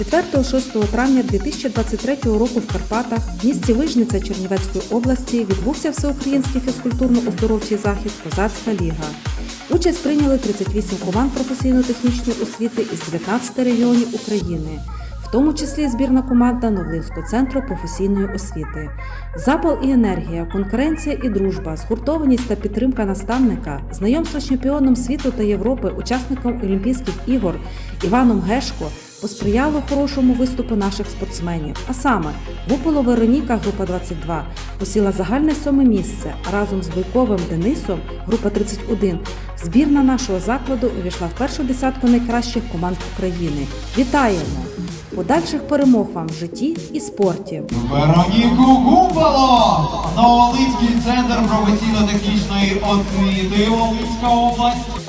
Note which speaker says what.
Speaker 1: 4-6 травня 2023 року в Карпатах, в місті Вижниця Чернівецької області, відбувся всеукраїнський фізкультурно-оздоровчий захід Козацька ліга. Участь прийняли 38 команд професійно-технічної освіти із 19 регіонів України, в тому числі збірна команда Новлинського центру професійної освіти. Запал і енергія, конкуренція і дружба, згуртованість та підтримка наставника, знайомство з чемпіоном світу та Європи, учасником Олімпійських ігор Іваном Гешко посприяло хорошому виступу наших спортсменів. А саме Гуполо Вероніка, група 22, посіла загальне сьоме місце, а разом з Бойковим Денисом, група 31, збірна нашого закладу увійшла в першу десятку найкращих команд України. Вітаємо! Подальших перемог вам в житті і спорті!
Speaker 2: Вероніку Гумбало! Новолинський центр професійно-технічної освіти Волинська область